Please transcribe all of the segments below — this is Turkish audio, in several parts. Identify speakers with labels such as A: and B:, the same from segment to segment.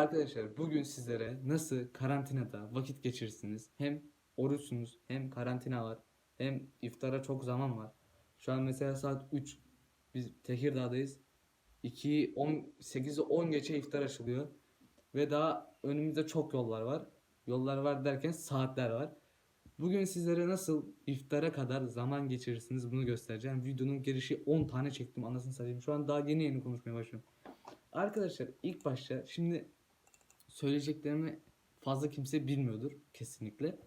A: Arkadaşlar bugün sizlere nasıl karantinada vakit geçirirsiniz? Hem oruçsunuz hem karantina var hem iftara çok zaman var. Şu an mesela saat 3 biz Tekirdağ'dayız. 2 10 8'i 10 geçe iftar açılıyor. Ve daha önümüzde çok yollar var. Yollar var derken saatler var. Bugün sizlere nasıl iftara kadar zaman geçirirsiniz bunu göstereceğim. Videonun girişi 10 tane çektim anasını satayım. Şu an daha yeni yeni konuşmaya başlıyorum. Arkadaşlar ilk başta şimdi söyleyeceklerimi fazla kimse bilmiyordur kesinlikle.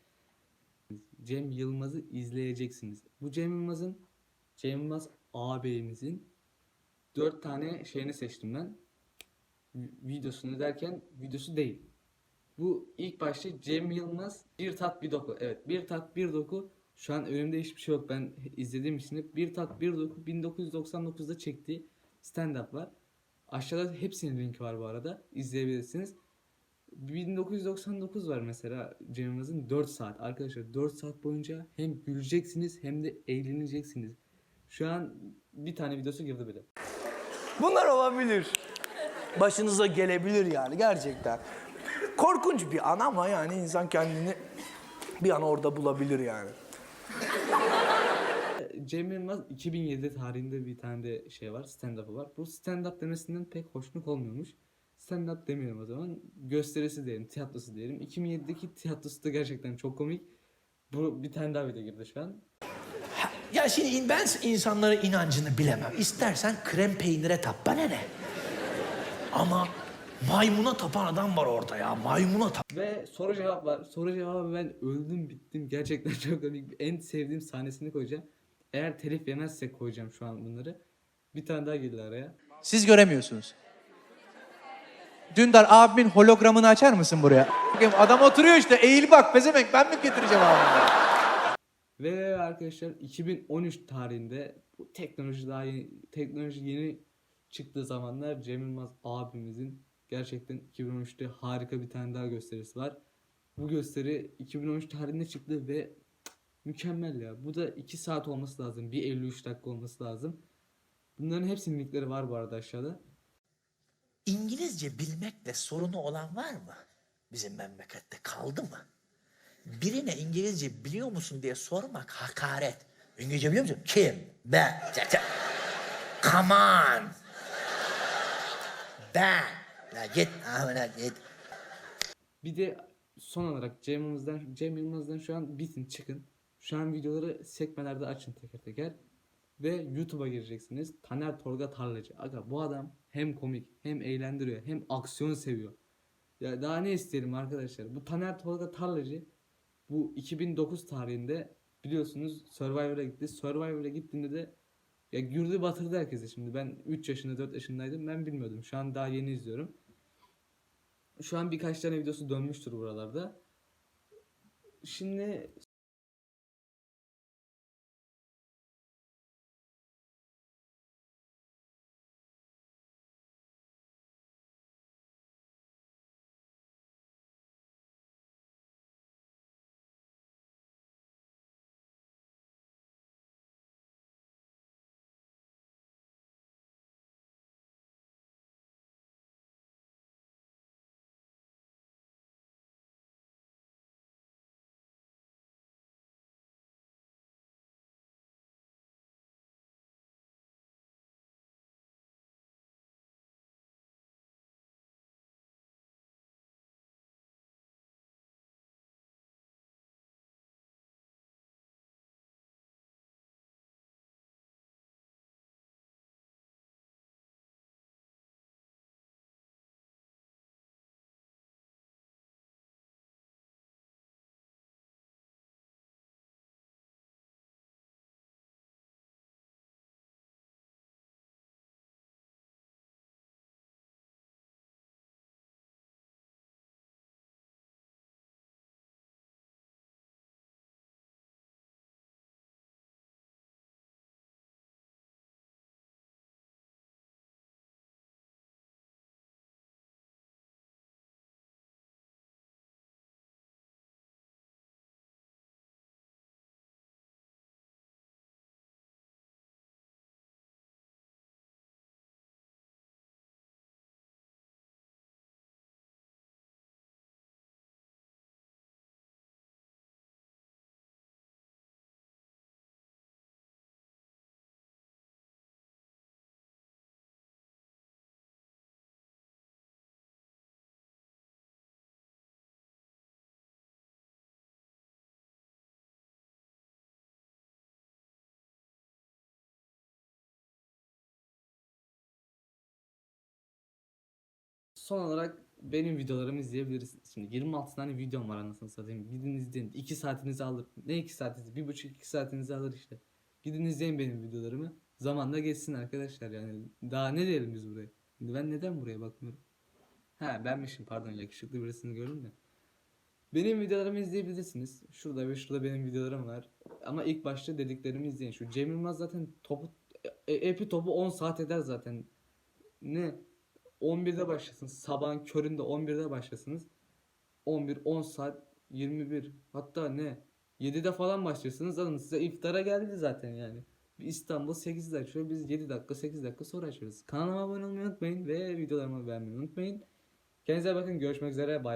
A: Cem Yılmaz'ı izleyeceksiniz. Bu Cem Yılmaz'ın Cem Yılmaz ağabeyimizin 4 tane şeyini seçtim ben. Vi- Videosunu derken videosu değil. Bu ilk başta Cem Yılmaz bir tat bir doku. Evet bir tat bir doku. Şu an önümde hiçbir şey yok. Ben izlediğim için bir tat bir doku 1999'da çektiği stand up var. Aşağıda hepsinin linki var bu arada. İzleyebilirsiniz. 1999 var mesela Cem Yılmaz'ın 4 saat. Arkadaşlar 4 saat boyunca hem güleceksiniz hem de eğleneceksiniz. Şu an bir tane videosu girdi bile.
B: Bunlar olabilir. Başınıza gelebilir yani gerçekten. Korkunç bir an ama yani insan kendini bir an orada bulabilir yani.
A: Cem Yılmaz 2007 tarihinde bir tane de şey var, stand-up'ı var. Bu stand-up demesinden pek hoşnut olmuyormuş. Stand-up demiyorum o zaman. Gösterisi diyelim, tiyatrosu diyelim. 2007'deki tiyatrosu da gerçekten çok komik. Bu bir tane daha video girdi şu an.
B: Ya şimdi ben insanların inancını bilemem. İstersen krem peynire tap bana ne? Ama maymuna tapan adam var orada ya. Maymuna tap.
A: Ve soru cevap var. Soru cevabı ben öldüm bittim. Gerçekten çok komik. En sevdiğim sahnesini koyacağım. Eğer telif yemezsek koyacağım şu an bunları. Bir tane daha girdi araya.
C: Siz göremiyorsunuz. Dündar abimin hologramını açar mısın buraya? Adam oturuyor işte eğil bak pezemek ben mi getireceğim abimden?
A: Ve arkadaşlar 2013 tarihinde bu teknoloji daha yeni, teknoloji yeni çıktığı zamanlar Cem Yılmaz abimizin gerçekten 2013'te harika bir tane daha gösterisi var. Bu gösteri 2013 tarihinde çıktı ve mükemmel ya. Bu da 2 saat olması lazım. Bir 53 dakika olması lazım. Bunların hepsinin linkleri var bu arada aşağıda.
B: İngilizce bilmekle sorunu olan var mı? Bizim memlekette kaldı mı? Birine İngilizce biliyor musun diye sormak hakaret. İngilizce biliyor musun? Kim? Ben. Come on. Ben. La git. Amına git.
A: Bir de son olarak Cem Yılmaz'dan, Cem Yılmaz'dan şu an bitin çıkın. Şu an videoları sekmelerde açın teker teker. Ve YouTube'a gireceksiniz. Taner Torga Tarlacı. Aga bu adam hem komik hem eğlendiriyor hem aksiyon seviyor. Ya daha ne isteyelim arkadaşlar. Bu Taner Tolga Tarlacı bu 2009 tarihinde biliyorsunuz Survivor'a gitti. Survivor'a gittiğinde de ya gürdü batırdı herkese şimdi. Ben 3 yaşında 4 yaşındaydım. Ben bilmiyordum. Şu an daha yeni izliyorum. Şu an birkaç tane videosu dönmüştür buralarda. Şimdi son olarak benim videolarımı izleyebilirsiniz. Şimdi 26 tane videom var anasını satayım. Gidin izleyin. 2 saatinizi alır. Ne 2 saatinizi? 1,5-2 saatinizi alır işte. Gidin izleyin benim videolarımı. Zamanla geçsin arkadaşlar yani. Daha ne diyelim biz buraya? Şimdi ben neden buraya bakmıyorum? Ha benmişim pardon yakışıklı birisini gördüm de. Benim videolarımı izleyebilirsiniz. Şurada ve şurada benim videolarım var. Ama ilk başta dediklerimi izleyin. Şu Cem Yılmaz zaten topu e, epi topu 10 saat eder zaten. Ne? 11'de başlasın. Sabahın köründe 11'de başlasınız. 11, 10 saat, 21 hatta ne? 7'de falan başlıyorsunuz. Zaten size iftara geldi zaten yani. İstanbul 8'de açıyor. Biz 7 dakika 8 dakika sonra açıyoruz. Kanalıma abone olmayı unutmayın ve videolarımı beğenmeyi unutmayın. Kendinize bakın. Görüşmek üzere. Bay bay.